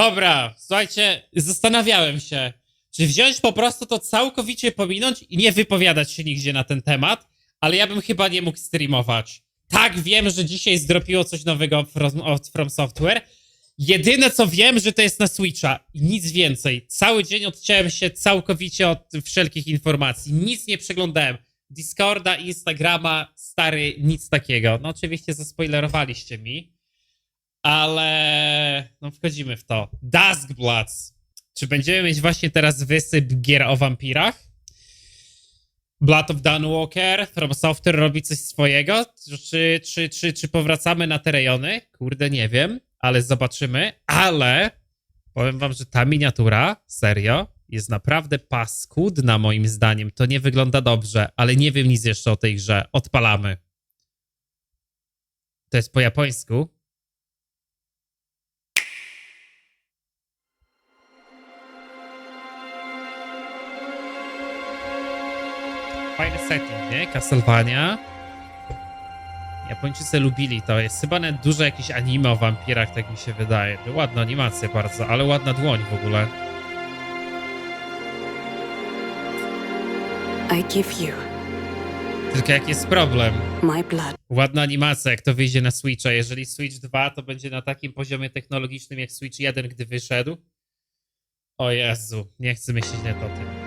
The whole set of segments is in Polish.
Dobra, słuchajcie, zastanawiałem się, czy wziąć po prostu to całkowicie pominąć i nie wypowiadać się nigdzie na ten temat, ale ja bym chyba nie mógł streamować. Tak, wiem, że dzisiaj zdropiło coś nowego od From Software. Jedyne co wiem, że to jest na Switcha i nic więcej. Cały dzień odciąłem się całkowicie od wszelkich informacji. Nic nie przeglądałem. Discorda, Instagrama, stary, nic takiego. No oczywiście zaspoilerowaliście mi, ale no wchodzimy w to. Duskbloods. Czy będziemy mieć właśnie teraz wysyp gier o wampirach? Blood of Dunwalker, From Software robi coś swojego? Czy, czy, czy, czy powracamy na te rejony? Kurde, nie wiem, ale zobaczymy. Ale powiem wam, że ta miniatura, serio, jest naprawdę paskudna moim zdaniem. To nie wygląda dobrze, ale nie wiem nic jeszcze o tej grze. Odpalamy. To jest po japońsku. Setting, nie? Castlevania. Japończycy lubili to. Jest chyba nawet dużo jakichś anime o wampirach, tak mi się wydaje. Ładna animacja bardzo, ale ładna dłoń w ogóle. I give you Tylko jaki jest problem? my blood. Ładna animacja, jak to wyjdzie na Switcha. Jeżeli Switch 2 to będzie na takim poziomie technologicznym jak Switch 1, gdy wyszedł. O Jezu, nie chcę myśleć net o tym.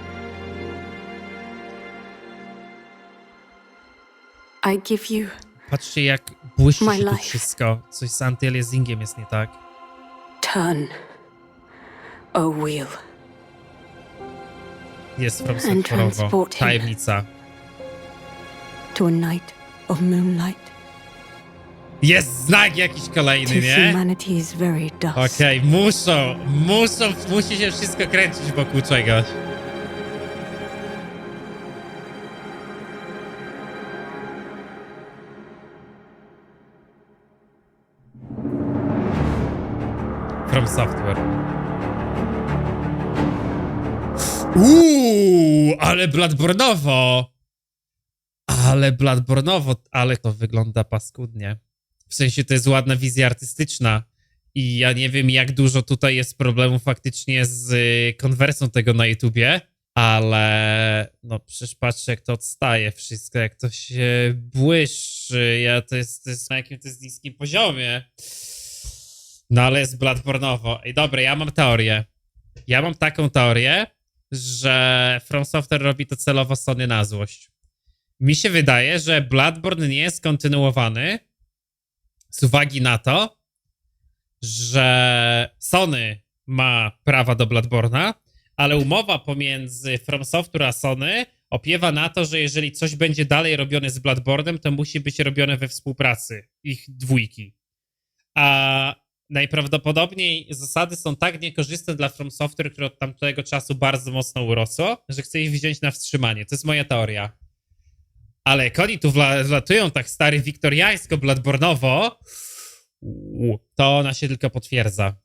I give you Patrzcie jak błyszczy My się tu life. wszystko. Coś z anti-aliasingiem jest nie tak. turn, O wheel. Jest from software'owo. transport him. Tajemnica. to a night of moonlight, Jest znak jakiś to kolejny, nie? humanity's very dust. Okej, muszą, muszą, musi się wszystko kręcić wokół czegoś. From Software. Uuu, ale Bladbornowo! Ale Bladbornowo, ale to wygląda paskudnie. W sensie to jest ładna wizja artystyczna. I ja nie wiem, jak dużo tutaj jest problemów faktycznie z y, konwersją tego na YouTubie, ale no przecież patrzcie, jak to odstaje wszystko, jak to się błyszczy. Ja to jest, to jest na jakim to jest niskim poziomie. No ale jest Bloodborne'owo. Ej, dobra, ja mam teorię. Ja mam taką teorię, że From Software robi to celowo Sony na złość. Mi się wydaje, że Bloodborne nie jest kontynuowany z uwagi na to, że Sony ma prawa do Bloodborna, ale umowa pomiędzy From Software a Sony opiewa na to, że jeżeli coś będzie dalej robione z Bloodbornem, to musi być robione we współpracy ich dwójki. A najprawdopodobniej zasady są tak niekorzystne dla From Software, które od tamtego czasu bardzo mocno urosło, że chce ich wziąć na wstrzymanie. To jest moja teoria. Ale jak oni tu wla- wlatują tak stary wiktoriańsko, bladbornowo, to ona się tylko potwierdza.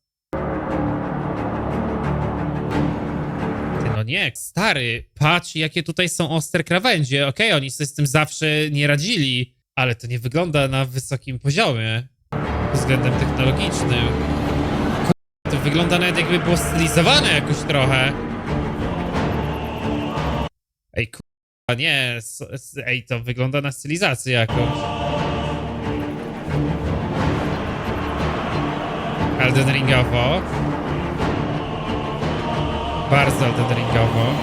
Ty no nie, stary, patrz jakie tutaj są ostre krawędzie. Okej, oni sobie z tym zawsze nie radzili, ale to nie wygląda na wysokim poziomie względem technologicznym. To wygląda nawet jakby było stylizowane jakoś trochę. Ej, a nie, ej, to wygląda na stylizację jakąś. Elden Ringowo. Bardzo Elden Ringowo.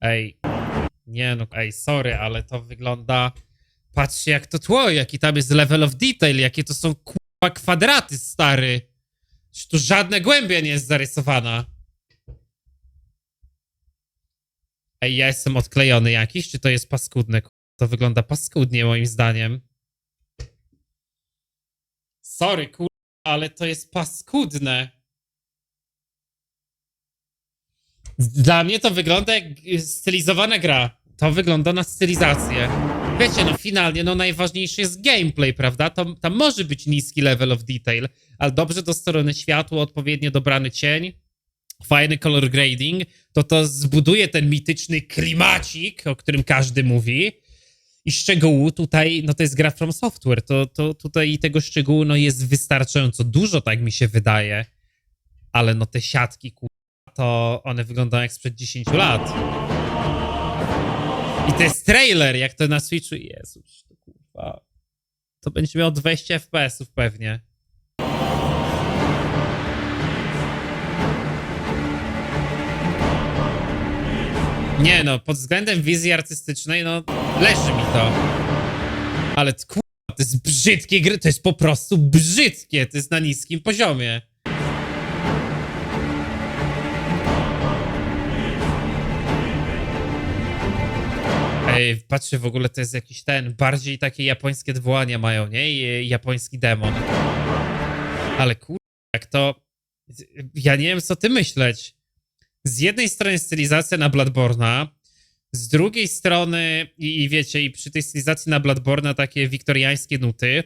Ej, nie no, ej, sorry, ale to wygląda... Patrzcie jak to tło, jaki tam jest level of detail, jakie to są kurwa kwadraty, stary. Tu żadna głębia nie jest zarysowana. Ej, ja jestem odklejony jakiś, czy to jest paskudne? Ku- To wygląda paskudnie moim zdaniem. Sorry, kur... ale to jest paskudne. Dla mnie to wygląda jak stylizowana gra. To wygląda na stylizację. Wiecie, no finalnie, no najważniejszy jest gameplay, prawda? To, tam może być niski level of detail, ale dobrze dostroczone światło, odpowiednio dobrany cień, fajny color grading, to to zbuduje ten mityczny klimacik, o którym każdy mówi. I szczegółu tutaj, no to jest gra From Software, to, to tutaj tego szczegółu no jest wystarczająco dużo, tak mi się wydaje. ale no te siatki, kurwa, to one wyglądają jak sprzed 10 lat. I to jest trailer, jak to na Switchu. Jezus, to kurwa. To będzie miało 20 FPS-ów pewnie. Nie no, pod względem wizji artystycznej, no leży mi to. Ale kurwa, to jest brzydkie gry, to jest po prostu brzydkie, to jest na niskim poziomie. Ej, patrzcie, w ogóle to jest jakiś ten, bardziej takie japońskie dwołania mają, nie? I, japoński demon. Ale kurwa, jak to... Ja nie wiem, co ty myśleć. Z jednej strony stylizacja na Bloodborne'a, z drugiej strony, i, i wiecie, i przy tej stylizacji na Bloodborne'a takie wiktoriańskie nuty,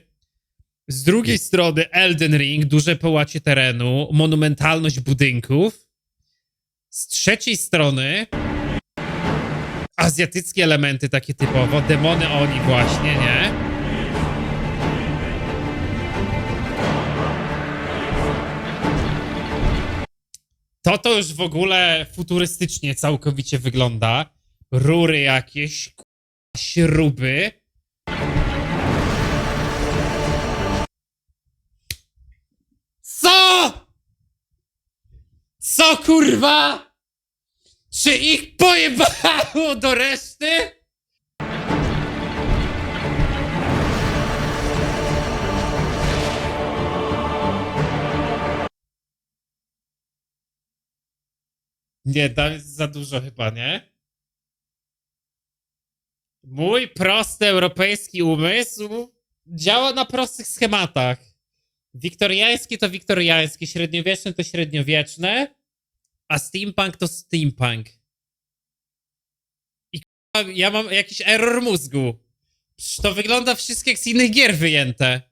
z drugiej strony Elden Ring, duże połacie terenu, monumentalność budynków, z trzeciej strony azjatyckie elementy takie typowo, demony oni właśnie, nie? To to już w ogóle futurystycznie całkowicie wygląda. Rury jakieś, śruby. Co? Co kurwa? Czy ich pojebało do reszty? Nie, tam jest za dużo chyba, nie? Mój prosty europejski umysł działa na prostych schematach. Wiktoriański to wiktoriański, średniowieczne to średniowieczne, a steampunk to steampunk. I ja mam jakiś error mózgu. Przecież to wygląda wszystko jak z innych gier wyjęte.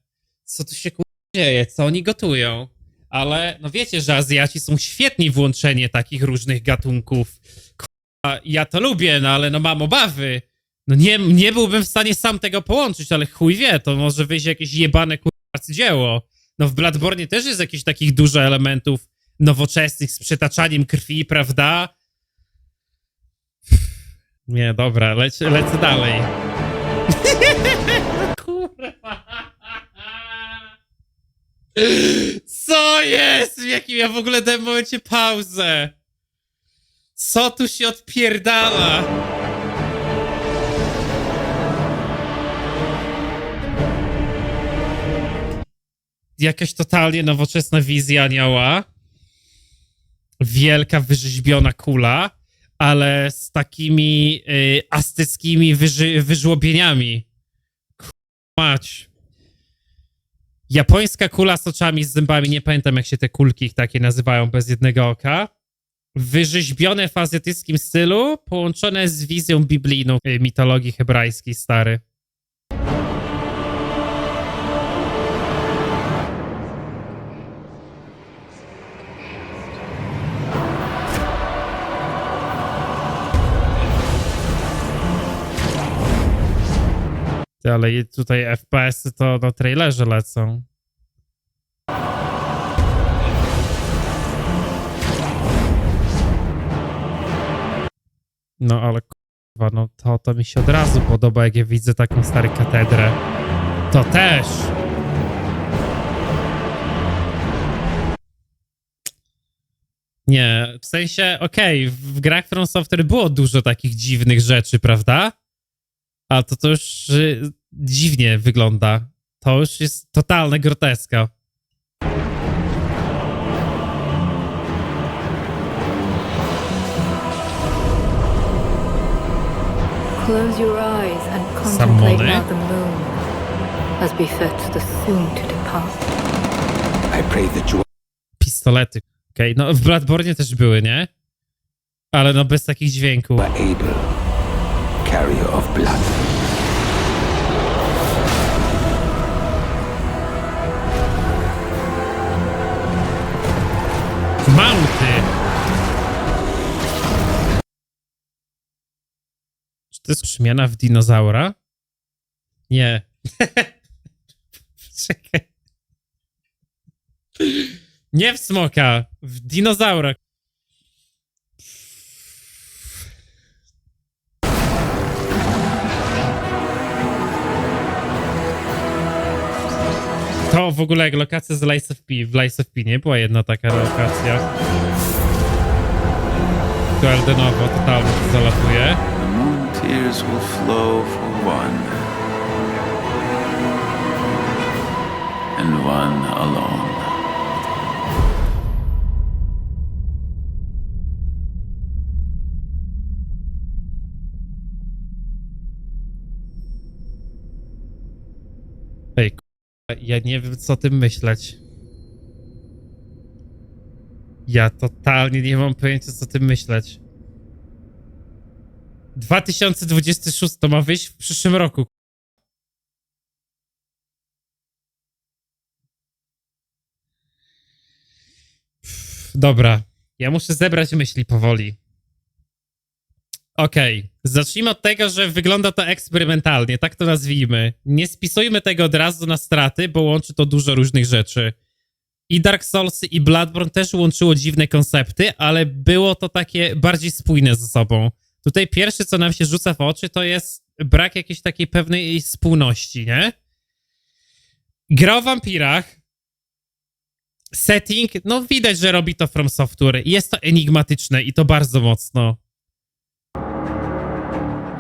Co tu się dzieje? Co oni gotują? Ale no wiecie, że Azjaci są świetni w łączenie takich różnych gatunków. K***a, ja to lubię, no ale no mam obawy. No nie, nie byłbym w stanie sam tego połączyć, ale chuj wie, to może wyjść jakieś jebane k***a dzieło. No w Bloodborne też jest jakichś takich dużo elementów nowoczesnych z przetaczaniem krwi, prawda? Nie, dobra, lec, lecę dalej. Kurwa. Co jest? W jakim ja w ogóle dałem momencie pauzę? Co tu się odpierdala? Jakaś totalnie nowoczesna wizja anioła. Wielka, wyrzeźbiona kula, ale z takimi y, azteckimi wyży, wyżłobieniami. Mać. Japońska kula z oczami, z zębami, nie pamiętam jak się te kulki ich takie nazywają bez jednego oka. Wyrzeźbione w azjatyckim stylu, połączone z wizją biblijną y, mitologii hebrajskiej stary. Ale tutaj FPS-y to na trailerze lecą. No ale kurwa, no to, to mi się od razu podoba, jak ja widzę taką starą katedrę. To też! Nie, w sensie, okej, w grach From Software było dużo takich dziwnych rzeczy, prawda? A to to już y, dziwnie wygląda. To już jest totalne groteska. Close your eyes and contemplate now the moon, as befits the soon to depart. I pray that you Pistolety. Okej, no w Bloodborne też były, nie? Ale no bez takich dźwięków. carrier of blood. Mauty! Czy to jest przemiana w dinozaura? Nie. Czekaj. Nie w smoka, w dinozaura. To w ogóle jak lokacja z Lies of P. W Lies of P nie była jedna taka lokacja. Tu Eldenowo totalnie to zalatuje. Tears will flow for one, and one alone. Ja nie wiem, co o tym myśleć. Ja totalnie nie mam pojęcia, co o tym myśleć. 2026 to ma wyjść w przyszłym roku. Dobra, ja muszę zebrać myśli powoli. Okej, zacznijmy od tego, że wygląda to eksperymentalnie, tak to nazwijmy. Nie spisujmy tego od razu na straty, bo łączy to dużo różnych rzeczy. I Dark Souls i Bloodborne też łączyło dziwne koncepty, ale było to takie bardziej spójne ze sobą. Tutaj pierwsze, co nam się rzuca w oczy, to jest brak jakiejś takiej pewnej spójności, nie? Gra o wampirach, setting, no widać, że robi to From Software. Jest to enigmatyczne i to bardzo mocno.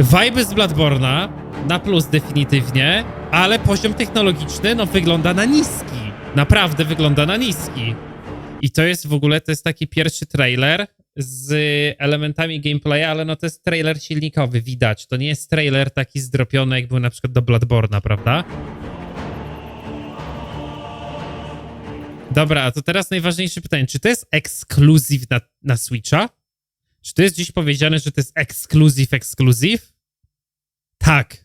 Vibe z Bloodborna na plus definitywnie, ale poziom technologiczny no wygląda na niski. Naprawdę wygląda na niski. I to jest w ogóle, to jest taki pierwszy trailer z elementami gameplaya, ale no to jest trailer silnikowy, widać. To nie jest trailer taki zdropiony, jak był na przykład do Bloodborna, prawda? Dobra, to teraz najważniejsze pytanie. Czy to jest ekskluzyw na, na Switcha? Czy to jest dziś powiedziane, że to jest ekskluzyw, ekskluzyw? Tak.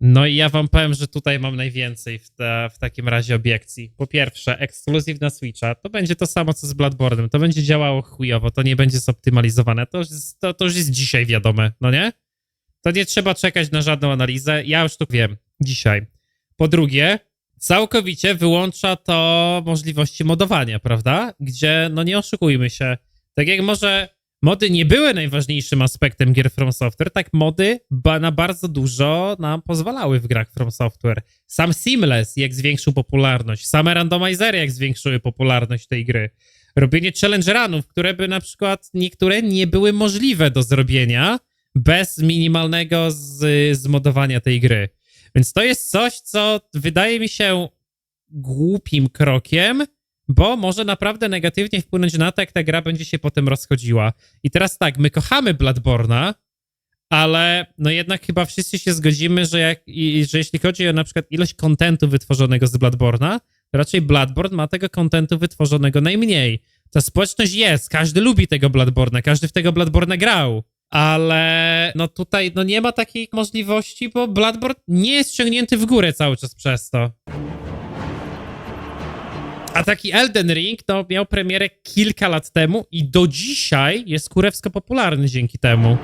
No i ja wam powiem, że tutaj mam najwięcej w, w takim razie obiekcji. Po pierwsze, ekskluzyw na Switcha to będzie to samo co z Bloodborne'em. To będzie działało chujowo, to nie będzie zoptymalizowane. To już, jest, to, to już jest dzisiaj wiadome, no nie? To nie trzeba czekać na żadną analizę. Ja już to wiem dzisiaj. Po drugie, całkowicie wyłącza to możliwości modowania, prawda? Gdzie, no nie oszukujmy się, tak jak może mody nie były najważniejszym aspektem gier From Software, tak mody ba na bardzo dużo nam pozwalały w grach From Software. Sam Seamless jak zwiększył popularność, same randomizery jak zwiększyły popularność tej gry. Robienie challenge runów, które by na przykład niektóre nie były możliwe do zrobienia bez minimalnego z, zmodowania tej gry. Więc to jest coś, co wydaje mi się głupim krokiem, bo może naprawdę negatywnie wpłynąć na to, jak ta gra będzie się potem rozchodziła. I teraz tak, my kochamy Bloodborna, ale no jednak chyba wszyscy się zgodzimy, że, jak, i, że jeśli chodzi o na przykład ilość kontentu wytworzonego z Bloodborna, to raczej Bloodborne ma tego kontentu wytworzonego najmniej. Ta społeczność jest, każdy lubi tego Bloodborna, każdy w tego Bloodborna grał. Ale no tutaj no nie ma takiej możliwości, bo Bloodborne nie jest ciągnięty w górę cały czas przez to. A taki Elden Ring to miał premierę kilka lat temu i do dzisiaj jest kurewsko popularny dzięki temu.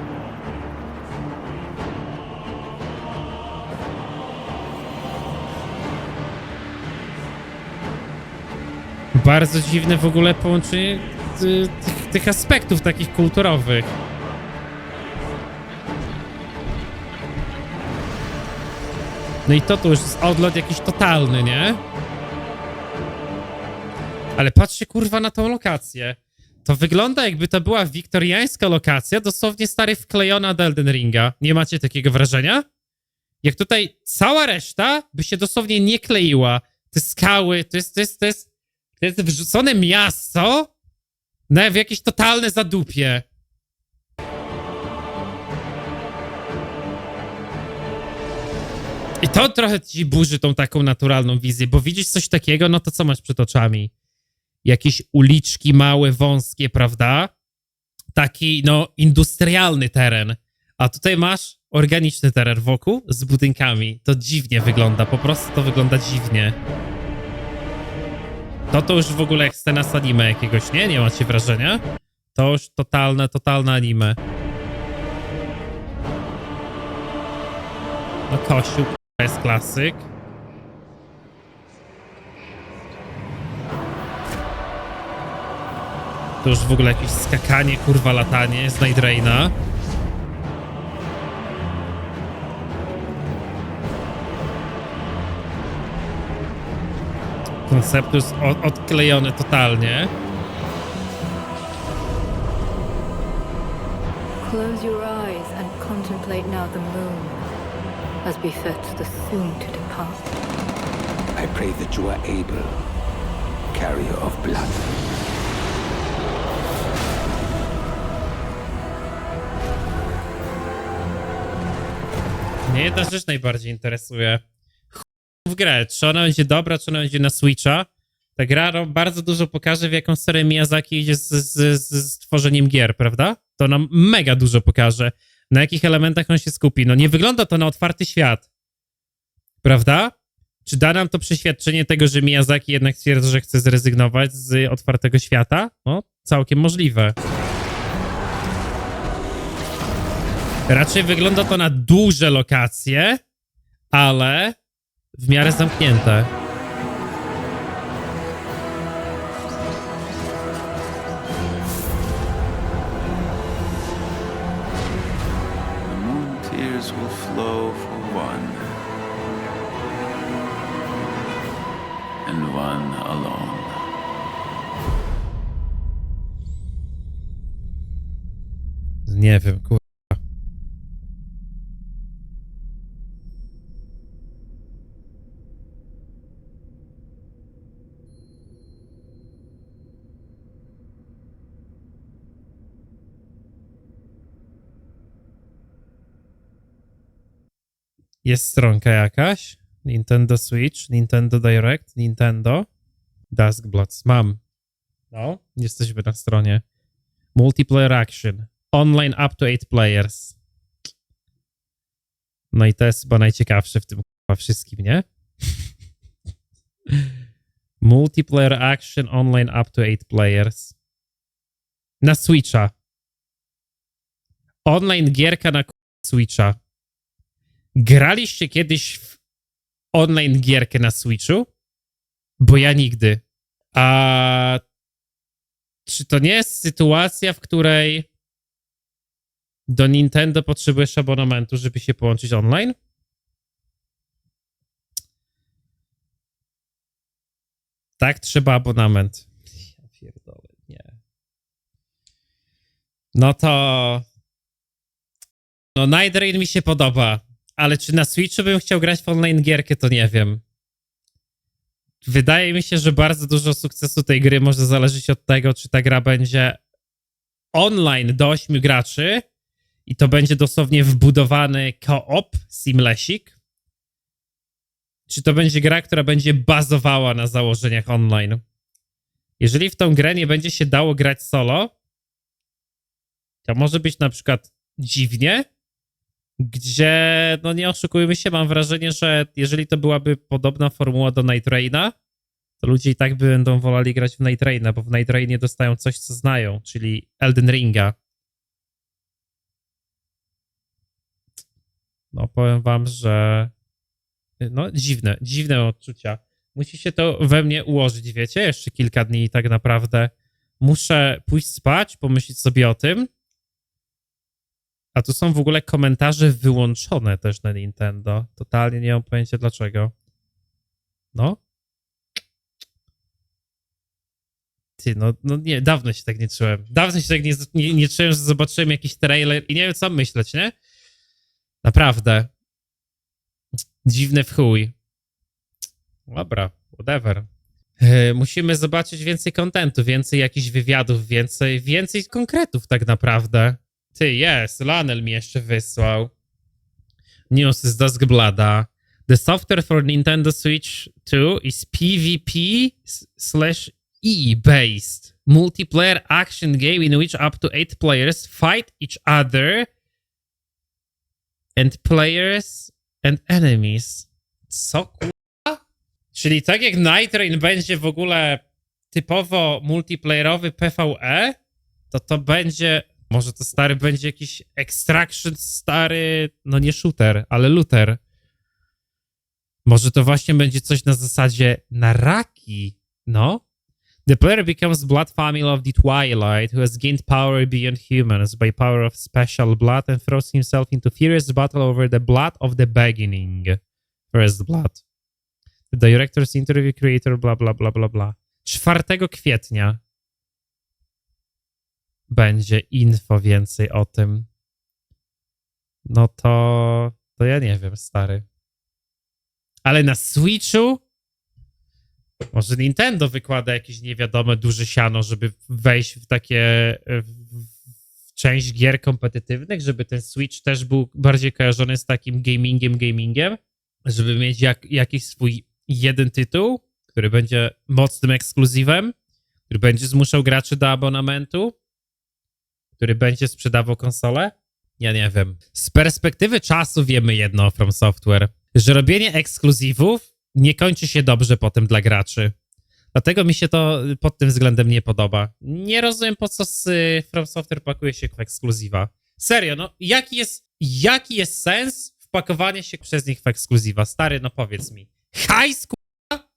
Bardzo dziwne w ogóle połączenie y, tych, tych aspektów takich kulturowych. No i to tu już jest odlot jakiś totalny, nie? Ale patrzcie kurwa na tą lokację. To wygląda jakby to była wiktoriańska lokacja, dosłownie stary wklejona do Elden Ringa. Nie macie takiego wrażenia? Jak tutaj cała reszta by się dosłownie nie kleiła. Te skały, to jest, to jest, to jest, to jest wrzucone miasto na, w jakieś totalne zadupie. I to trochę ci burzy tą taką naturalną wizję, bo widzisz coś takiego, no to co masz przed oczami? Jakieś uliczki małe, wąskie, prawda? Taki, no, industrialny teren. A tutaj masz organiczny teren wokół z budynkami. To dziwnie wygląda, po prostu to wygląda dziwnie. To to już w ogóle jak scena z anime jakiegoś, nie? Nie macie wrażenia? To już totalne, totalne anime. No kościół jest klasyk. To już w ogóle jakieś skakanie, kurwa, latanie z Night Raina. Konceptus od, odklejony totalnie. Close your eyes and contemplate now the moon, as befits the soon to depart. I pray that you are able, carrier of blood. Mnie jedna rzecz najbardziej interesuje. Chuj W grę, czy ona będzie dobra, czy ona będzie na Switcha. Ta gra ro- bardzo dużo pokaże, w jaką serię Miyazaki idzie z, z, z tworzeniem gier, prawda? To nam mega dużo pokaże. Na jakich elementach on się skupi. No nie wygląda to na otwarty świat. Prawda? Czy da nam to przeświadczenie tego, że Miyazaki jednak stwierdza, że chce zrezygnować z otwartego świata? No, całkiem możliwe. Raczej wygląda to na duże lokacje, ale w miarę zamknięte. Nie wiem, kurwa. Jest stronka jakaś? Nintendo Switch, Nintendo Direct, Nintendo. Duskbloods. Mam. No, jesteśmy na stronie. Multiplayer Action. Online up to 8 players. No i to jest chyba najciekawsze w tym kurwa, wszystkim, nie? Multiplayer Action Online up to 8 players. Na Switcha. Online gierka na Switcha. Graliście kiedyś w online gierkę na Switchu? Bo ja nigdy. A czy to nie jest sytuacja, w której do Nintendo potrzebujesz abonamentu, żeby się połączyć online? Tak, trzeba abonament. Ja pierdolę, nie. No to... No Night Rain mi się podoba, ale czy na Switchu bym chciał grać w online gierkę, to nie wiem. Wydaje mi się, że bardzo dużo sukcesu tej gry może zależeć od tego, czy ta gra będzie online do 8 graczy i to będzie dosłownie wbudowany co-op, simlesik, czy to będzie gra, która będzie bazowała na założeniach online. Jeżeli w tą grę nie będzie się dało grać solo, to może być na przykład dziwnie, gdzie, no nie oszukujmy się, mam wrażenie, że jeżeli to byłaby podobna formuła do Night Raina, to ludzie i tak by będą wolali grać w Night Raina, bo w Night Rainie dostają coś, co znają, czyli Elden Ringa. No powiem wam, że no dziwne, dziwne odczucia. Musi się to we mnie ułożyć, wiecie? Jeszcze kilka dni tak naprawdę muszę pójść spać, pomyśleć sobie o tym, a tu są w ogóle komentarze wyłączone też na Nintendo. Totalnie nie mam pojęcia dlaczego. No. Ty, no, no nie, dawno się tak nie czułem. Dawno się tak nie, nie, nie czułem, że zobaczyłem jakiś trailer i nie wiem co myśleć, nie? Naprawdę. Dziwny w chuj. Dobra, whatever. E, Musimy zobaczyć więcej kontentu, więcej jakichś wywiadów, więcej, więcej konkretów tak naprawdę. Ty, jest, Lanel mi jeszcze wysłał. News z Duskblada. The software for Nintendo Switch 2 is PvP slash E based. Multiplayer action game in which up to eight players fight each other and players and enemies. Co kurwa? Czyli tak jak Night Rain będzie w ogóle typowo multiplayerowy PvE, to to będzie, może to stary będzie jakiś extraction stary, no nie shooter, ale looter. Może to właśnie będzie coś na zasadzie naraki, no. The player becomes blood family of the Twilight, who has gained power beyond humans by power of special blood and throws himself into furious battle over the blood of the beginning. First blood. The director's interview creator, bla bla bla bla bla. 4 kwietnia będzie info więcej o tym. No to, to ja nie wiem, stary. Ale na Switchu może Nintendo wykłada jakieś niewiadome duże siano, żeby wejść w takie w, w część gier kompetytywnych, żeby ten Switch też był bardziej kojarzony z takim gamingiem, gamingiem, żeby mieć jak, jakiś swój jeden tytuł, który będzie mocnym ekskluzywem, który będzie zmuszał graczy do abonamentu, który będzie sprzedawał konsolę? Ja nie wiem. Z perspektywy czasu wiemy jedno From Software, że robienie ekskluzywów nie kończy się dobrze potem dla graczy. Dlatego mi się to pod tym względem nie podoba. Nie rozumiem, po co z y, From Software pakuje się ekskluzywa. Serio, no jaki jest, jaki jest sens wpakowania się przez nich w ekskluzywa? Stary, no powiedz mi. Hajs, kurwa?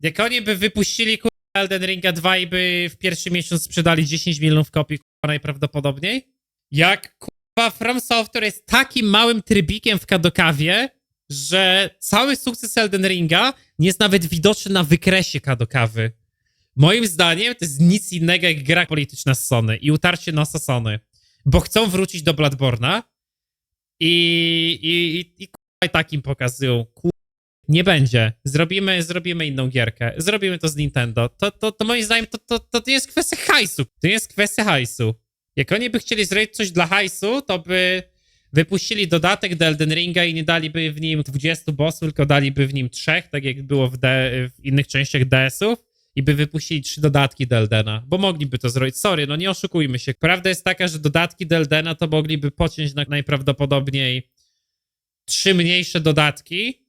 Jak oni by wypuścili, kurwa, Elden Ringa 2 i by w pierwszy miesiąc sprzedali 10 milionów kopii, najprawdopodobniej? Jak, kurwa, From Software jest takim małym trybikiem w Kadokawie, że cały sukces Elden Ringa nie jest nawet widoczny na wykresie Kadokawy. Moim zdaniem to jest nic innego jak gra polityczna z Sony i utarcie nosa Sony. Bo chcą wrócić do Bladborna i, i, i, i kurwa i tak im pokazują. Nie będzie. Zrobimy, zrobimy inną gierkę. Zrobimy to z Nintendo. To, to, to moim zdaniem to, to, to nie jest kwestia hajsu. To jest kwestia hajsu. Jak oni by chcieli zrobić coś dla hajsu, to by wypuścili dodatek do Elden Ringa i nie daliby w nim 20 bossów, tylko daliby w nim trzech, tak jak było w, D, w innych częściach DS-ów i by wypuścili trzy dodatki do Eldena, bo mogliby to zrobić. Sorry, no nie oszukujmy się. Prawda jest taka, że dodatki do Eldena to mogliby pociąć na najprawdopodobniej trzy mniejsze dodatki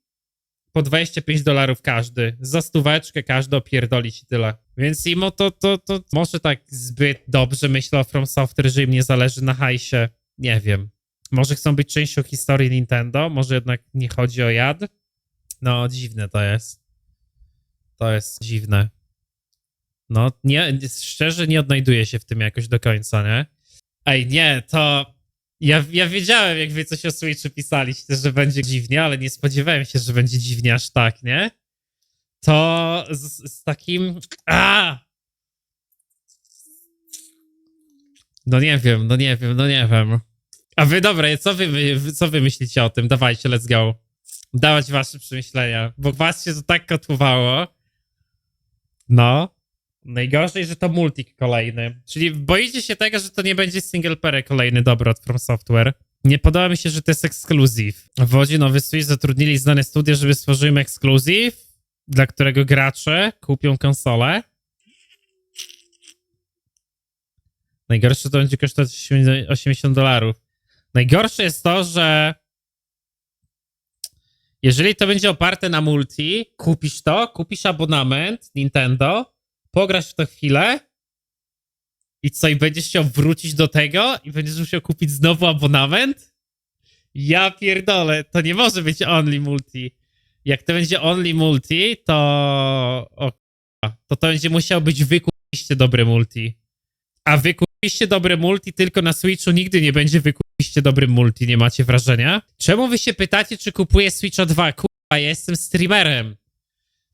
po 25 dolarów każdy. Za stóweczkę każdy opierdolić i tyle. Więc Imo to, to, to może tak zbyt dobrze myślę o From Software, że im nie zależy na hajsie. Nie wiem. Może chcą być częścią historii Nintendo, może jednak nie chodzi o jad. No, dziwne to jest. To jest dziwne. No, nie, szczerze nie odnajduję się w tym jakoś do końca, nie? Ej, nie, to... Ja, ja wiedziałem, jak wy coś o Switchu pisaliście, że będzie dziwnie, ale nie spodziewałem się, że będzie dziwnie aż tak, nie? To z, z takim... A! No nie wiem, no nie wiem, no nie wiem. A wy, dobra, co wy, co wy myślicie o tym? Dawajcie, let's go. Dawać wasze przemyślenia, bo was się to tak kotłowało. No. Najgorzej, że to multik kolejny. Czyli boicie się tego, że to nie będzie single player kolejny dobry od From Software. Nie podoba mi się, że to jest ekskluzyw. W Wodzie Nowy Switch zatrudnili znane studia, żeby stworzymy ekskluzyw, dla którego gracze kupią konsolę. Najgorsze to będzie kosztować 80 dolarów. Najgorsze jest to, że jeżeli to będzie oparte na multi, kupisz to, kupisz abonament Nintendo, pograsz w to chwilę i co, i będziesz chciał wrócić do tego i będziesz musiał kupić znowu abonament? Ja pierdolę, to nie może być only multi. Jak to będzie only multi, to... O, to to będzie musiał być wykupiście dobre multi. A wykupiście dobre multi tylko na Switchu nigdy nie będzie wykupiście dobrym multi, nie macie wrażenia? Czemu wy się pytacie, czy kupuję Switcha 2? Kurwa, ja jestem streamerem.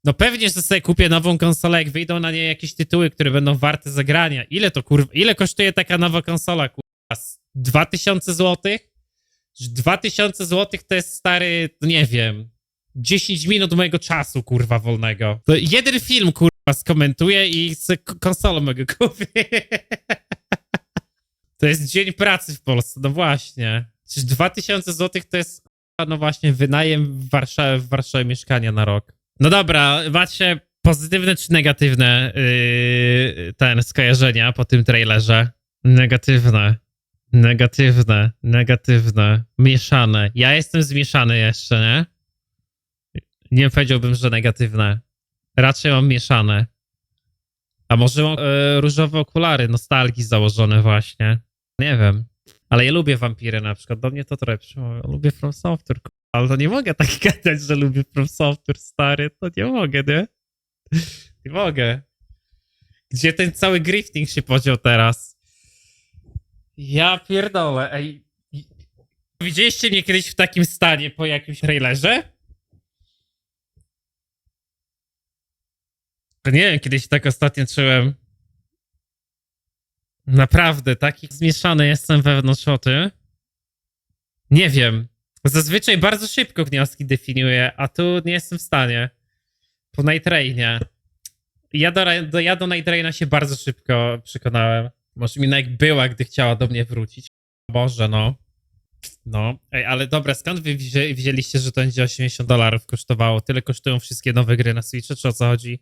No pewnie, że sobie kupię nową konsolę, jak wyjdą na niej jakieś tytuły, które będą warte zagrania. Ile to kurwa, ile kosztuje taka nowa konsola, kurwa? Z 2000 zł? 2000 zł to jest stary, no nie wiem, 10 minut mojego czasu, kurwa, wolnego. To jeden film, kurwa, skomentuję i z konsolę mogę kupić. To jest dzień pracy w Polsce, no właśnie. Przecież 2000 zł to jest, no właśnie, wynajem w Warszawie, w Warszawie mieszkania na rok. No dobra, macie pozytywne czy negatywne yy, ten skojarzenia po tym trailerze? Negatywne. Negatywne, negatywne, mieszane. Ja jestem zmieszany jeszcze, nie? Nie powiedziałbym, że negatywne. Raczej mam mieszane. A może mam e, różowe okulary, nostalgii założone właśnie. Nie wiem. Ale ja lubię wampiry na przykład. Do mnie to trochę przymawia. Lubię From Software, ale to nie mogę tak gadać, że lubię From Software, stary. To nie mogę, nie? Nie mogę. Gdzie ten cały grifting się podział teraz? Ja pierdolę, ej. Widzieliście mnie kiedyś w takim stanie po jakimś trailerze? Nie wiem, kiedyś tak ostatnio czułem. Naprawdę, taki zmieszany jestem wewnątrz o tym. Nie wiem. Zazwyczaj bardzo szybko wnioski definiuję, a tu nie jestem w stanie. Po Night Rainie. Ja do, do, ja do Night Raina się bardzo szybko przekonałem. Może mi jak była, gdy chciała do mnie wrócić. Boże, no. No, Ej, ale dobra, skąd wy wzię, wzięliście, że to będzie 80 dolarów kosztowało? Tyle kosztują wszystkie nowe gry na Switchu, czy o co chodzi?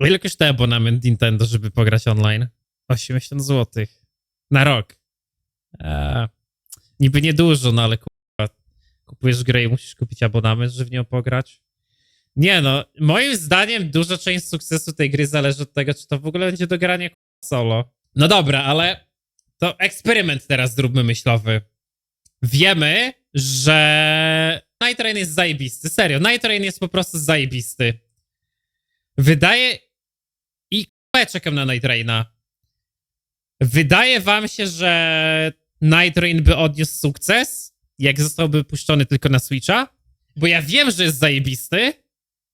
Ile kosztuje abonament Nintendo, żeby pograć online? 80 zł. Na rok. Eee, niby niedużo, no ale kurwa, kupujesz grę i musisz kupić abonament, żeby w nią pograć. Nie no, moim zdaniem duża część sukcesu tej gry zależy od tego, czy to w ogóle będzie do grania solo. No dobra, ale to eksperyment teraz zróbmy myślowy. Wiemy, że Night Rain jest zajebisty. Serio, Night Rain jest po prostu zajebisty. Wydaje... I ja czekam na Night Raina. Wydaje wam się, że Night Rain by odniósł sukces, jak zostałby puszczony tylko na Switcha? Bo ja wiem, że jest zajebisty,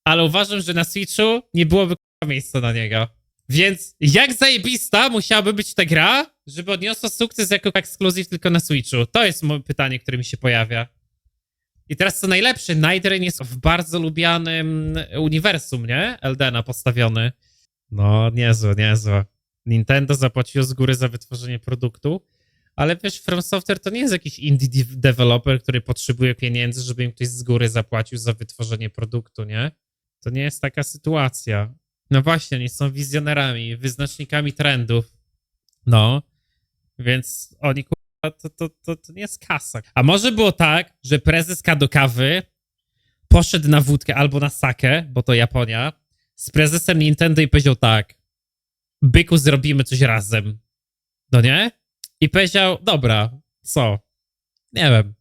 ale uważam, że na Switchu nie byłoby miejsca na niego. Więc jak zajebista musiałaby być ta gra, żeby odniosła sukces jako ekskluzyw tylko na Switchu? To jest moje pytanie, które mi się pojawia. I teraz co najlepsze, Night Rain jest w bardzo lubianym uniwersum, nie? Eldena postawiony. No, niezłe, niezłe. Nintendo zapłaciło z góry za wytworzenie produktu, ale wiesz, From Software to nie jest jakiś indie de- developer, który potrzebuje pieniędzy, żeby im ktoś z góry zapłacił za wytworzenie produktu, nie? To nie jest taka sytuacja. No właśnie, oni są wizjonerami, wyznacznikami trendów. No, więc oni to, to, to, to nie jest kasa. A może było tak, że prezes Kadokawy poszedł na wódkę albo na sakę, bo to Japonia, z prezesem Nintendo i powiedział tak, byku, zrobimy coś razem. No nie? I powiedział, dobra, co? Nie wiem.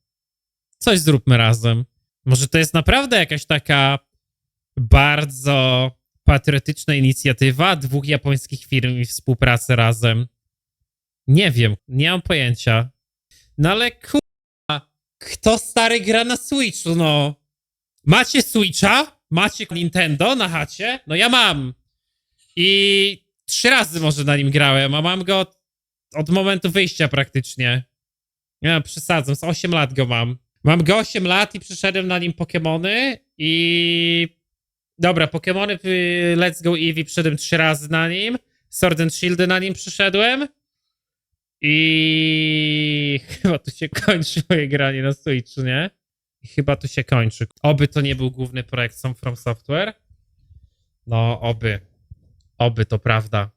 Coś zróbmy razem. Może to jest naprawdę jakaś taka bardzo patriotyczna inicjatywa dwóch japońskich firm i współpracy razem. Nie wiem, nie mam pojęcia. No ale kurwa, kto stary gra na Switchu, no? Macie Switcha? Macie Nintendo na chacie? No ja mam. I trzy razy może na nim grałem, a mam go od, od momentu wyjścia praktycznie. Ja przesadzam, z 8 lat go mam. Mam go 8 lat i przyszedłem na nim Pokemony i... Dobra, Pokemony y, Let's Go Eevee przyszedłem trzy razy na nim. Sword and Shieldy na nim przyszedłem. I chyba tu się kończy moje granie na Switchu, nie? I chyba tu się kończy. Oby to nie był główny projekt From Software. No, oby. Oby to prawda.